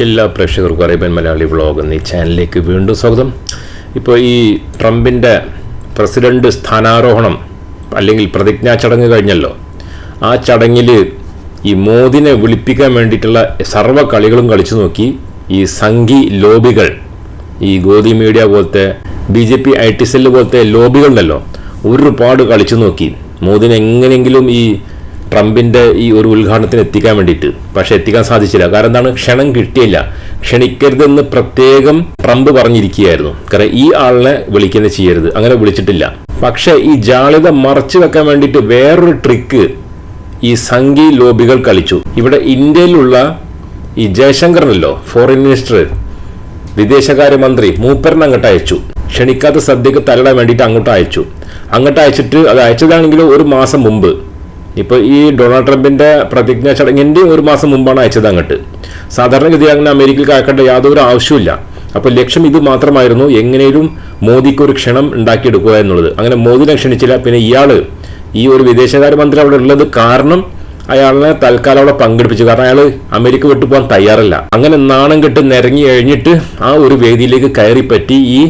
എല്ലാ പ്രേക്ഷകർക്കും Arabian Malayali vlog എന്നീ ചാനലിലേക്ക് വീണ്ടും സ്വാഗതം. ഇപ്പോൾ ഈ ട്രംപിന്റെ പ്രസിഡന്റ് സ്ഥാനാരോഹണം അല്ലെങ്കിൽ പ്രതിജ്ഞാ ചടങ്ങ് കഴിഞ്ഞല്ലോ. ആ ചടങ്ങിൽ ഈ മോദിനെ വിളിപ്പിക്കാൻ വേണ്ടിയിട്ടുള്ള സർവ കളികളും കളിച്ചു നോക്കി. ഈ സംഘി ലോബികൾ ഈ ഗോദി മീഡിയ പോലത്തെ B J P I T cell പോലത്തെ ലോബികളുണ്ടല്ലോ. ഒരുപാട് കളിച്ചു നോക്കി. മോദിനെ എങ്ങനെയെങ്കിലും ഈ ട്രംപിന്റെ ഈ ഒരു ഉദ്ഘാടനത്തിന് എത്തിക്കാൻ വേണ്ടിയിട്ട്. പക്ഷേ എത്തിക്കാൻ സാധിച്ചില്ല. കാരണം എന്താണ്? ക്ഷണം കിട്ടിയില്ല. ക്ഷണിക്കരുതെന്ന് പ്രത്യേകം ട്രംപ് പറഞ്ഞിരിക്കുകയായിരുന്നു. കാരണം ഈ ആളിനെ വിളിക്കുന്ന ചെയ്യരുത്. അങ്ങനെ വിളിച്ചിട്ടില്ല. പക്ഷേ ഈ ജാളിത മറച്ചു വെക്കാൻ വേണ്ടിയിട്ട് വേറൊരു ട്രിക്ക് ഈ സംഘി ലോബികൾ കളിച്ചു. ഇവിടെ ഇന്ത്യയിലുള്ള ഈ ജയശങ്കറിനല്ലോ ഫോറിൻ മിനിസ്റ്റർ വിദേശകാര്യമന്ത്രി മൂപ്പരനെ അങ്ങോട്ട് അയച്ചു. ക്ഷണിക്കാത്ത സദ്യക്ക് തലയിടാൻ വേണ്ടിയിട്ട് അങ്ങോട്ട് അയച്ചു. അങ്ങോട്ട് അയച്ചിട്ട് അത് അയച്ചതാണെങ്കിലും ഒരു മാസം മുമ്പ്. ഇപ്പോൾ ഈ ഡൊണാൾഡ് ട്രംപിന്റെ പ്രതിജ്ഞാ ചടങ്ങിന്റെ ഒരു മാസം മുമ്പാണ് അയച്ചത് അങ്ങോട്ട്. സാധാരണഗതി അങ്ങനെ അമേരിക്കയിൽ കാക്കേണ്ട യാതൊരു ആവശ്യമില്ല അപ്പോൾ ലക്ഷ്യം ഇത് മാത്രമായിരുന്നു എങ്ങനെയും മോദിക്ക് ഒരു ക്ഷണം ഉണ്ടാക്കിയെടുക്കുക എന്നുള്ളത്. അങ്ങനെ മോദിനെ ക്ഷണിച്ചില്ല. പിന്നെ ഇയാൾ ഈ ഒരു വിദേശകാര്യമന്ത്രി അവിടെ ഉള്ളത് കാരണം അയാളെ തൽക്കാലം അവിടെ പങ്കെടുപ്പിച്ചു. കാരണം അയാൾ അമേരിക്ക വിട്ടു പോകാൻ തയ്യാറല്ല. അങ്ങനെ നാണം കെട്ട് നിരങ്ങി കഴിഞ്ഞിട്ട് ആ ഒരു വേദിയിലേക്ക് കയറി പറ്റി ഈ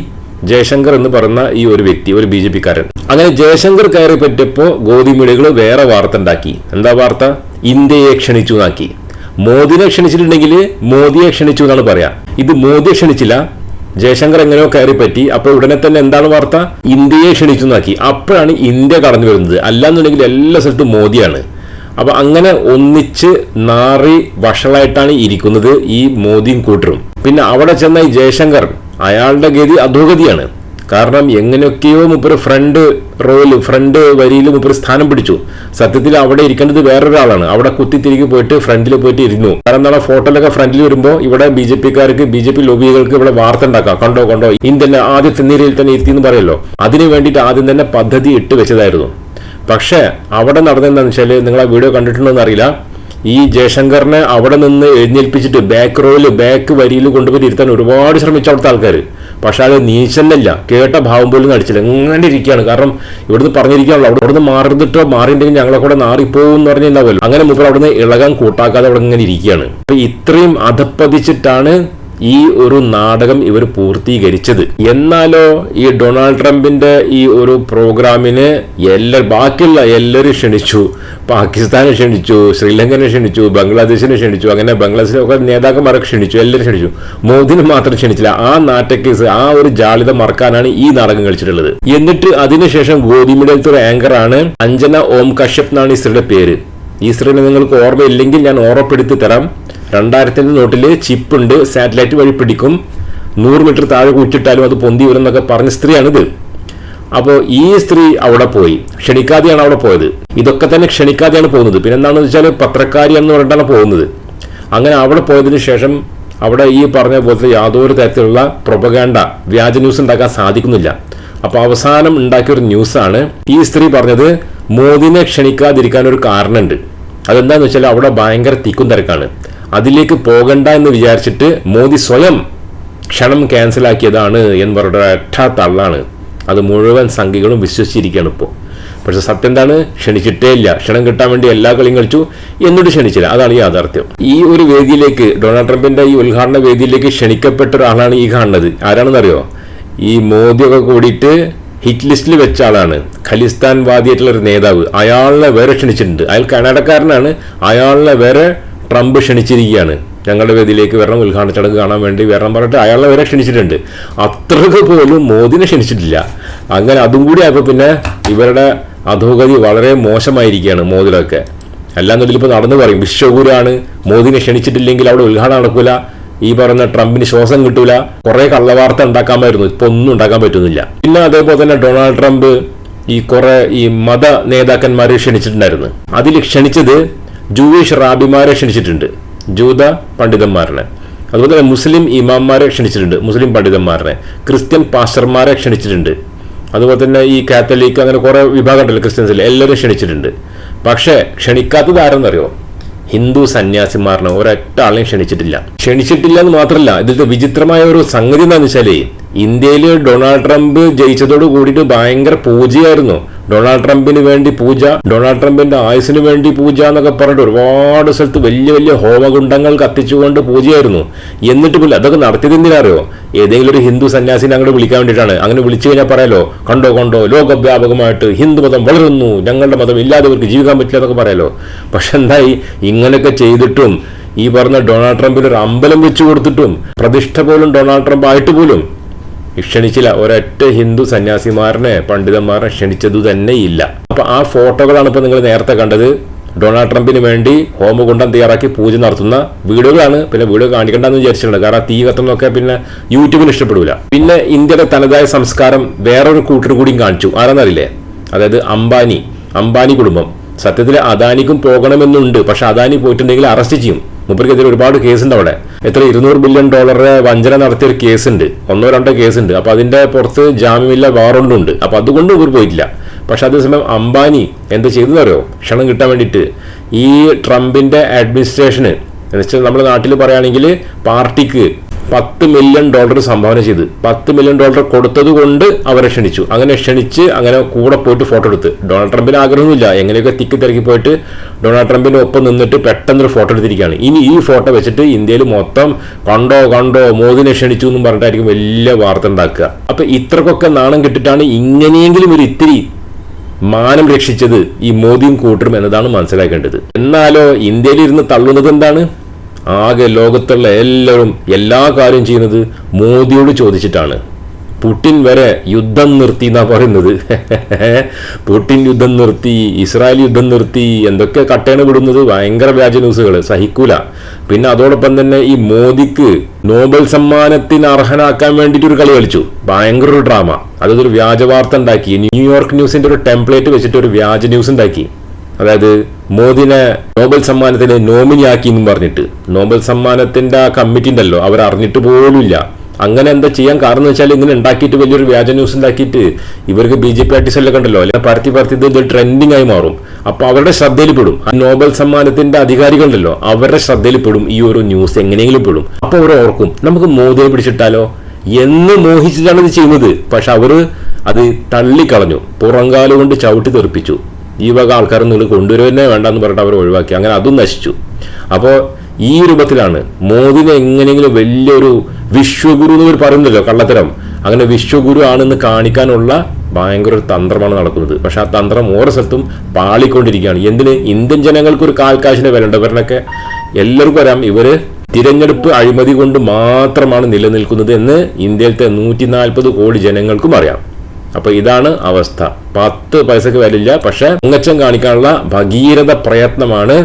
ജയശങ്കർ എന്ന് പറയുന്ന ഈ ഒരു വ്യക്തി ഒരു ബി ജെ പിക്കാരൻ. അങ്ങനെ ജയശങ്കർ കയറി പറ്റിയപ്പോൾ ഗോദി മീഡിയകൾ വേറെ വാർത്ത ഉണ്ടാക്കി. എന്താ വാർത്ത? ഇന്ത്യയെ ക്ഷണിച്ചു എന്നാക്കി. മോദിനെ ക്ഷണിച്ചിട്ടുണ്ടെങ്കിൽ മോദിയെ ക്ഷണിച്ചു എന്നാണ് പറയാ. ഇത് മോദിയെ ക്ഷണിച്ചില്ല. ജയശങ്കർ എങ്ങനെയോ കയറി പറ്റി. അപ്പൊ ഉടനെ തന്നെ എന്താണ് വാർത്ത? ഇന്ത്യയെ ക്ഷണിച്ചു എന്നാക്കി. അപ്പോഴാണ് ഇന്ത്യ കടന്നു വരുന്നത്. അല്ലാന്നുണ്ടെങ്കിൽ എല്ലാ സ്ഥലത്തും മോദിയാണ്. അപ്പോൾ അങ്ങനെ ഒന്നിച്ച് നാറി വഷളായിട്ടാണ് ഇരിക്കുന്നത് ഈ മോദിയും കൂട്ടരും. പിന്നെ അവിടെ ചെന്ന ഈ ജയശങ്കർ അയാളുടെ ഗതി അധോഗതിയാണ്. കാരണം എങ്ങനെയൊക്കെയോ മുപ്പര് ഫ്രണ്ട് റോയിൽ ഫ്രണ്ട് വരിയിൽ മുപ്പര് സ്ഥാനം പിടിച്ചു. സത്യത്തിൽ അവിടെ ഇരിക്കേണ്ടത് വേറൊരാളാണ്. അവിടെ കുത്തിത്തിരികെ പോയിട്ട് ഫ്രണ്ടിൽ പോയിട്ട് ഇരുന്നു. കാരണം നമ്മളെ ഫോട്ടോയിലൊക്കെ ഫ്രണ്ടിൽ വരുമ്പോൾ ഇവിടെ ബി ജെ പിക്കാർക്ക് ബി ജെ പി ലോബികൾക്ക് ഇവിടെ വാർത്ത ഉണ്ടാക്കാം. കണ്ടോ കണ്ടോ? ഇന്ത്യൻ ആദ്യത്തെ നിരയിൽ തന്നെ ഇരുത്തി എന്ന് പറയല്ലോ അതിനു വേണ്ടിയിട്ട് ആദ്യം തന്നെ പദ്ധതി ഇട്ട് വെച്ചതായിരുന്നു. പക്ഷേ അവിടെ നടന്നെന്താണെന്ന് വെച്ചാൽ നിങ്ങൾ ആ വീഡിയോ കണ്ടിട്ടുണ്ടോ അറിയില്ല. ഈ ജയശങ്കറിനെ അവിടെ നിന്ന് എഴുന്നേൽപ്പിച്ചിട്ട് ബാക്ക് റോയിൽ ബാക്ക് വരിയിൽ കൊണ്ടുപോയി ഇരുത്താൻ ഒരുപാട് ശ്രമിച്ച അവിടുത്തെ ആൾക്കാർ പക്ഷെ അത് നീശനല്ല കേട്ട ഭാവം പോലും നടിച്ചില്ല ഇങ്ങനെ ഇരിക്കുകയാണ്. കാരണം ഇവിടുന്ന് പറഞ്ഞിരിക്കുകയാണല്ലോ. അവിടെ അവിടുന്ന് മാറിയിട്ടോ മാറിയിട്ടുണ്ടെങ്കിൽ ഞങ്ങളെ കൂടെ നാറിപ്പോകും എന്ന് പറഞ്ഞിട്ടുണ്ടാവുമല്ലോ. അങ്ങനെ മുപ്പർ അവിടുന്ന് ഇളകാൻ കൂട്ടാക്കാതെ അവിടെ ഇങ്ങനെ ഇരിക്കുകയാണ്. ഇത്രയും അധപ്പതിച്ചിട്ടാണ് ഈ ഒരു നാടകം ഇവർ പൂർത്തീകരിച്ചത്. എന്നാലോ ഈ ഡൊണാൾഡ് ട്രംപിന്റെ ഈ ഒരു പ്രോഗ്രാമിന് എല്ലാ ബാക്കിയുള്ള എല്ലാവരും ക്ഷണിച്ചു. പാകിസ്ഥാനെ ക്ഷണിച്ചു ശ്രീലങ്കനെ ക്ഷണിച്ചു ബംഗ്ലാദേശിനെ ക്ഷണിച്ചു അങ്ങനെ ബംഗ്ലാദേശിലൊക്കെ നേതാക്കന്മാരെ ക്ഷണിച്ചു എല്ലാവരും ക്ഷണിച്ചു. മോദിനെ മാത്രം ക്ഷണിച്ചില്ല. ആ നാട്ടക്കേസ് ആ ഒരു ജാളിത മറക്കാനാണ് ഈ നാടകം കളിച്ചിട്ടുള്ളത്. എന്നിട്ട് അതിനുശേഷം ഗോതിമിടലത്തെ ഒരു ആണ് അഞ്ജന ഓം കശ്യപ് എന്നാണ് ഈ സ്ത്രീയുടെ പേര്. ഈ നിങ്ങൾക്ക് ഓർമ്മയില്ലെങ്കിൽ ഞാൻ ഓർമ്മപ്പെടുത്തി തരാം. രണ്ടായിരത്തിന്റെ നോട്ടിൽ ചിപ്പ് ഉണ്ട് സാറ്റലൈറ്റ് വഴി പിടിക്കും. നൂറ് മീറ്റർ താഴെ കുറ്റിട്ടാലും അത് പൊന്തി വരും എന്നൊക്കെ പറഞ്ഞ സ്ത്രീയാണിത്. അപ്പോൾ ഈ സ്ത്രീ അവിടെ പോയി. ക്ഷണിക്കാതെയാണ് അവിടെ പോയത്. ഇതൊക്കെ തന്നെ ക്ഷണിക്കാതെയാണ് പോകുന്നത്. പിന്നെ എന്താണെന്ന് വെച്ചാൽ എന്ന് പറഞ്ഞിട്ടാണ് പോകുന്നത്. അങ്ങനെ അവിടെ പോയതിനു ശേഷം അവിടെ ഈ പറഞ്ഞ പോലത്തെ യാതൊരു തരത്തിലുള്ള പ്രൊപഗാൻഡ വ്യാജ ന്യൂസ് ഉണ്ടാക്കാൻ സാധിക്കുന്നില്ല. അപ്പോൾ അവസാനം ഉണ്ടാക്കിയ ഒരു ന്യൂസാണ് ഈ സ്ത്രീ പറഞ്ഞത് മോദിനെ ക്ഷണിക്കാതിരിക്കാൻ ഒരു കാരണമുണ്ട് അതെന്താന്ന് വെച്ചാൽ അവിടെ ഭയങ്കര തിക്കും തിരക്കാണ്. അതിലേക്ക് പോകണ്ട എന്ന് വിചാരിച്ചിട്ട് മോദി സ്വയം ക്ഷണം ക്യാൻസലാക്കിയതാണ് എന്ന് ഒറ്റ തള്ളാണ് അത് മുഴുവൻ സംഖ്യകളും വിശ്വസിച്ചിരിക്കുകയാണ് ഇപ്പോൾ പക്ഷെ സത്യം എന്താണ്? ക്ഷണിച്ചിട്ടേ ഇല്ല. ക്ഷണം കിട്ടാൻ വേണ്ടി എല്ലാ കളിയും കളിച്ചു. എന്നിട്ട് ക്ഷണിച്ചില്ല. അതാണ് യാഥാർത്ഥ്യം. ഈ ഒരു വേദിയിലേക്ക് ഡൊണാൾഡ് ട്രംപിന്റെ ഈ ഉദ്ഘാടന വേദിയിലേക്ക് ക്ഷണിക്കപ്പെട്ട ഒരാളാണ് ഈ കാണുന്നത്. ആരാണെന്നറിയോ? ഈ മോദിയൊക്കെ കൂടിയിട്ട് ഹിറ്റ് ലിസ്റ്റിൽ വെച്ച ആളാണ്. ഖലിസ്ഥാൻ വാദിയായിട്ടുള്ള ഒരു നേതാവ്. അയാളെ വേറെ ക്ഷണിച്ചിട്ടുണ്ട്. അയാൾ കർണാടകക്കാരനാണ് അയാളെ വേറെ ട്രംപ് ക്ഷണിച്ചിരിക്കുകയാണ്. ഞങ്ങളുടെ വേദിയിലേക്ക് വരണം ഉദ്ഘാടന ചടങ്ങ് കാണാൻ വേണ്ടി വരണം പറഞ്ഞിട്ട് അയാളെ വരെ ക്ഷണിച്ചിട്ടുണ്ട്. അത്രയ്ക്ക് പോലും മോദിനെ ക്ഷണിച്ചിട്ടില്ല. അങ്ങനെ അതും കൂടി ആയപ്പോൾ പിന്നെ ഇവരുടെ അധോഗതി വളരെ മോശമായിരിക്കുകയാണ് മോദിലൊക്കെ അല്ലാന്നുണ്ടെങ്കിൽ ഇപ്പോൾ നടന്നു പറയും വിശ്വഗുരാണ് മോദിനെ ക്ഷണിച്ചിട്ടില്ലെങ്കിൽ അവിടെ ഉദ്ഘാടനം നടക്കില്ല ഈ പറഞ്ഞ ട്രംപിന് ശ്വാസം കിട്ടൂല. കുറേ കള്ളവാർത്ത ഉണ്ടാക്കാമായിരുന്നു. ഇപ്പൊ ഒന്നും ഉണ്ടാക്കാൻ പറ്റുന്നില്ല. പിന്നെ അതേപോലെ തന്നെ ഡൊണാൾഡ് ട്രംപ് ഈ കുറേ ഈ മത നേതാക്കന്മാരെ ക്ഷണിച്ചിട്ടുണ്ടായിരുന്നു. അതിൽ ക്ഷണിച്ചത് ജൂയിഷ് റാബിമാരെ ക്ഷണിച്ചിട്ടുണ്ട്. ജൂത പണ്ഡിതന്മാരെ അതുപോലെ തന്നെ മുസ്ലിം ഇമാംമാരെ ക്ഷണിച്ചിട്ടുണ്ട്. മുസ്ലിം പണ്ഡിതന്മാരെ ക്രിസ്ത്യൻ പാസ്റ്റർമാരെ ക്ഷണിച്ചിട്ടുണ്ട്. അതുപോലെ തന്നെ ഈ കാത്തലിക് അങ്ങനെ കുറേ വിഭാഗം ഉണ്ടല്ലോ ക്രിസ്ത്യൻസിൽ. എല്ലാവരും ക്ഷണിച്ചിട്ടുണ്ട്. പക്ഷേ ക്ഷണിക്കാത്തത് ആരെന്നറിയോ? ഹിന്ദു സന്യാസിമാരനെ ഒരൊറ്റ ആളെയും ക്ഷണിച്ചിട്ടില്ല. ക്ഷണിച്ചിട്ടില്ല എന്ന് മാത്രമല്ല ഇതിന്റെ വിചിത്രമായ ഒരു സംഗതി എന്താണെന്ന് വെച്ചാൽ ഇന്ത്യയിൽ ഡൊണാൾഡ് ട്രംപ് ജയിച്ചതോട് കൂടിയിട്ട് ഭയങ്കര പൂജയായിരുന്നു. ഡൊണാൾഡ് ട്രംപിന് വേണ്ടി പൂജ ഡൊണാൾഡ് ട്രംപിന്റെ ആയുസിന് വേണ്ടി പൂജ എന്നൊക്കെ പറഞ്ഞിട്ട് ഒരുപാട് സ്ഥലത്ത് വലിയ വലിയ ഹോമകുണ്ടങ്ങൾ കത്തിച്ചുകൊണ്ട് പൂജയായിരുന്നു. എന്നിട്ട് പോലും അതൊക്കെ നടത്തിയത് ഏതെങ്കിലും ഒരു ഹിന്ദു സന്യാസിനെ അങ്ങോട്ട് വിളിക്കാൻ വേണ്ടിയിട്ടാണ്. അങ്ങനെ വിളിച്ചു കഴിഞ്ഞാൽ പറയാലോ കണ്ടോ കണ്ടോ ലോകവ്യാപകമായിട്ട് ഹിന്ദു മതം വളരുന്നു ഞങ്ങളുടെ മതം ഇല്ലാത്തവർക്ക് ജീവിക്കാൻ പറ്റില്ല എന്നൊക്കെ പറയാലോ. പക്ഷെ എന്തായി? ഇങ്ങനെയൊക്കെ ചെയ്തിട്ടും ഈ പറഞ്ഞ ഡൊണാൾഡ് ട്രംപിന് ഒരു അമ്പലം വെച്ചു കൊടുത്തിട്ടും പ്രതിഷ്ഠ പോലും ഡൊണാൾഡ് ട്രംപ് ആയിട്ട് പോലും ക്ഷണിച്ചില്ല. ഒരൊറ്റ ഹിന്ദു സന്യാസിമാരനെ പണ്ഡിതന്മാരെ ക്ഷണിച്ചതു തന്നെ ഇല്ല അപ്പൊ ആ ഫോട്ടോകളാണ് ഇപ്പൊ നിങ്ങൾ നേരത്തെ കണ്ടത്. ഡൊണാൾഡ് ട്രംപിന് വേണ്ടി ഹോമകുണ്ടം തയ്യാറാക്കി പൂജ നടത്തുന്ന വീഡിയോകളാണ്. പിന്നെ വീഡിയോ കാണിക്കണ്ടെന്ന് വിചാരിച്ചിട്ടുണ്ട്. കാരണം തീ കത്തുന്നൊക്കെ പിന്നെ യൂട്യൂബിന് ഇഷ്ടപ്പെടില്ല പിന്നെ ഇന്ത്യയുടെ തനതായ സംസ്കാരം വേറൊരു കൂട്ടർ കൂടിയും കാണിച്ചു. ആരെന്നറിയില്ലേ? അതായത് അംബാനി. അംബാനി കുടുംബം. സത്യത്തിൽ അദാനിക്കും പോകണമെന്നുണ്ട്. പക്ഷെ അദാനി പോയിട്ടുണ്ടെങ്കിൽ അറസ്റ്റ് ചെയ്യും. മുപ്പർക്കെതിരെ ഒരുപാട് കേസുണ്ട് അവിടെ. എത്ര? ഇരുന്നൂറ് ബില്യൺ ഡോളറെ വഞ്ചന നടത്തിയ ഒരു കേസുണ്ട്. ഒന്നോ രണ്ടോ കേസുണ്ട്. അപ്പൊ അതിന്റെ പുറത്ത് ജാമ്യമില്ല വാറണ്ടുണ്ട്. അപ്പൊ അതുകൊണ്ട് ഇവർ പോയിട്ടില്ല. പക്ഷെ അതേസമയം അംബാനി എന്ത് ചെയ്തതറിയോ ക്ഷണം കിട്ടാൻ വേണ്ടിയിട്ട് ഈ ട്രംപിന്റെ അഡ്മിനിസ്ട്രേഷന് എന്നുവെച്ചാൽ നമ്മുടെ നാട്ടിൽ പറയുകയാണെങ്കിൽ പാർട്ടിക്ക് പത്ത് മില്യൺ ഡോളർ സംഭാവന ചെയ്ത്. പത്ത് മില്യൺ ഡോളർ കൊടുത്തത് കൊണ്ട് അവരെ ക്ഷണിച്ചു. അങ്ങനെ ക്ഷണിച്ച് അങ്ങനെ കൂടെ പോയിട്ട് ഫോട്ടോ എടുത്ത്. ഡൊണാൾഡ് ട്രംപിന് ആഗ്രഹമൊന്നുമില്ല. എങ്ങനെയൊക്കെ തിക്കി തിരക്കി പോയിട്ട് ഡൊണാൾഡ് ട്രംപിന് ഒപ്പം നിന്നിട്ട് പെട്ടെന്നൊരു ഫോട്ടോ എടുത്തിരിക്കുകയാണ്. ഇനി ഈ ഫോട്ടോ വെച്ചിട്ട് ഇന്ത്യയിൽ മൊത്തം കണ്ടോ കണ്ടോ മോദിനെ ക്ഷണിച്ചു എന്നും പറഞ്ഞിട്ടായിരിക്കും വലിയ വാർത്ത ഉണ്ടാക്കുക. അപ്പൊ ഇത്രക്കൊക്കെ നാണം കിട്ടിട്ടാണ് ഇങ്ങനെയെങ്കിലും ഒരു ഇത്തിരി മാനം രക്ഷിച്ചത് ഈ മോദിയും കൂട്ടരും എന്നതാണ് മനസ്സിലാക്കേണ്ടത്. എന്നാലോ ഇന്ത്യയിൽ ഇരുന്ന് തള്ളുന്നത് എന്താണ്? ആകെ ലോകത്തുള്ള എല്ലാവരും എല്ലാ കാര്യം ചെയ്യുന്നത് മോദിയോട് ചോദിച്ചിട്ടാണ്. പുടിൻ വരെ യുദ്ധം നിർത്തി എന്നാ പറയുന്നത്. പുടിൻ യുദ്ധം നിർത്തി ഇസ്രായേൽ യുദ്ധം നിർത്തി എന്തൊക്കെ കട്ടയാണ് വിടുന്നത്? ഭയങ്കര വ്യാജ ന്യൂസുകൾ സഹിക്കൂല. പിന്നെ അതോടൊപ്പം തന്നെ ഈ മോദിക്ക് നോബൽ സമ്മാനത്തിന് അർഹനാക്കാൻ വേണ്ടിയിട്ട് ഒരു കളി കളിച്ചു. ഭയങ്കര ഒരു ഡ്രാമ. അതൊരു വ്യാജ വാർത്ത ഉണ്ടാക്കി. ന്യൂയോർക്ക് ന്യൂസിന്റെ ഒരു ടെംപ്ലേറ്റ് വെച്ചിട്ട് ഒരു വ്യാജ ന്യൂസ് ഉണ്ടാക്കി. അതായത് മോദിനെ നോബൽ സമ്മാനത്തിന് നോമിനി ആക്കി എന്നും പറഞ്ഞിട്ട്. നോബൽ സമ്മാനത്തിന്റെ ആ കമ്മിറ്റി ഉണ്ടല്ലോ അവർ അറിഞ്ഞിട്ട് പോലുമില്ല. അങ്ങനെ എന്താ ചെയ്യാൻ കാരണം വെച്ചാൽ ഇങ്ങനെ ഉണ്ടാക്കിയിട്ട് വലിയൊരു വ്യാജ ന്യൂസ് ഉണ്ടാക്കിയിട്ട് ഇവർക്ക് ബി ജെ പി ആർട്ടിസ്റ്റെല്ലാം ഉണ്ടല്ലോ അല്ലെങ്കിൽ പരത്തി പരത്തി ഇത് ട്രെൻഡിങ് ആയി മാറും. അപ്പൊ അവരുടെ ശ്രദ്ധയിൽപ്പെടും നോബൽ സമ്മാനത്തിന്റെ അധികാരികളുണ്ടല്ലോ അവരുടെ ശ്രദ്ധയിൽപ്പെടും ഈ ഒരു ന്യൂസ് എങ്ങനെയെങ്കിലും പെടും. അപ്പൊ അവർ ഓർക്കും നമുക്ക് മോദിയെ പിടിച്ചിട്ടാലോ? എന്ന് മോഹിച്ചിട്ടാണ് ഇത് ചെയ്യുന്നത്. പക്ഷെ അവർ അത് തള്ളിക്കളഞ്ഞു. പുറങ്കാലുകൊണ്ട് ചവിട്ടി തെറിപ്പിച്ചു. ഈ വക ആൾക്കാർ നിങ്ങൾ കൊണ്ടുവരുന്നേ വേണ്ടെന്ന് പറഞ്ഞിട്ട് അവർ ഒഴിവാക്കി. അങ്ങനെ അതും നശിച്ചു. അപ്പോൾ ഈ രൂപത്തിലാണ് മോദിനെ എങ്ങനെയെങ്കിലും വലിയൊരു വിശ്വഗുരു എന്ന് പറയുന്നല്ലോ കള്ളത്തരം. അങ്ങനെ വിശ്വഗുരു ആണെന്ന് കാണിക്കാനുള്ള ഭയങ്കര ഒരു തന്ത്രമാണ് നടക്കുന്നത്. പക്ഷെ ആ തന്ത്രം ഓരോ സ്ഥലത്തും പാളിക്കൊണ്ടിരിക്കുകയാണ്. എന്തിന്? ഇന്ത്യൻ ജനങ്ങൾക്ക് ഒരു കാൽക്കാശിനെ വിലണ്ട് ഇവരിനൊക്കെ എല്ലാവർക്കും അറിയാം ഇവർ തിരഞ്ഞെടുപ്പ് അഴിമതി കൊണ്ട് മാത്രമാണ് നിലനിൽക്കുന്നത് എന്ന് ഇന്ത്യയിലത്തെ നൂറ്റി നാൽപ്പത് കോടി ജനങ്ങൾക്കും അറിയാം. അപ്പൊ ഇതാണ് അവസ്ഥ. പത്ത് പൈസക്ക് വരില്ല പക്ഷെ മുങ്ങച്ചം കാണിക്കാനുള്ള ഭഗീരഥ പ്രയത്നമാണ്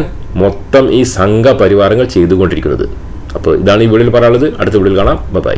മൊത്തം ഈ സംഘപരിവാരങ്ങൾ ചെയ്തുകൊണ്ടിരിക്കുന്നത്. അപ്പോൾ ഇതാണ് ഈ വീഡിയോയിൽ പറയാനുള്ളത്. അടുത്ത വീഡിയോയിൽ കാണാം. ബൈ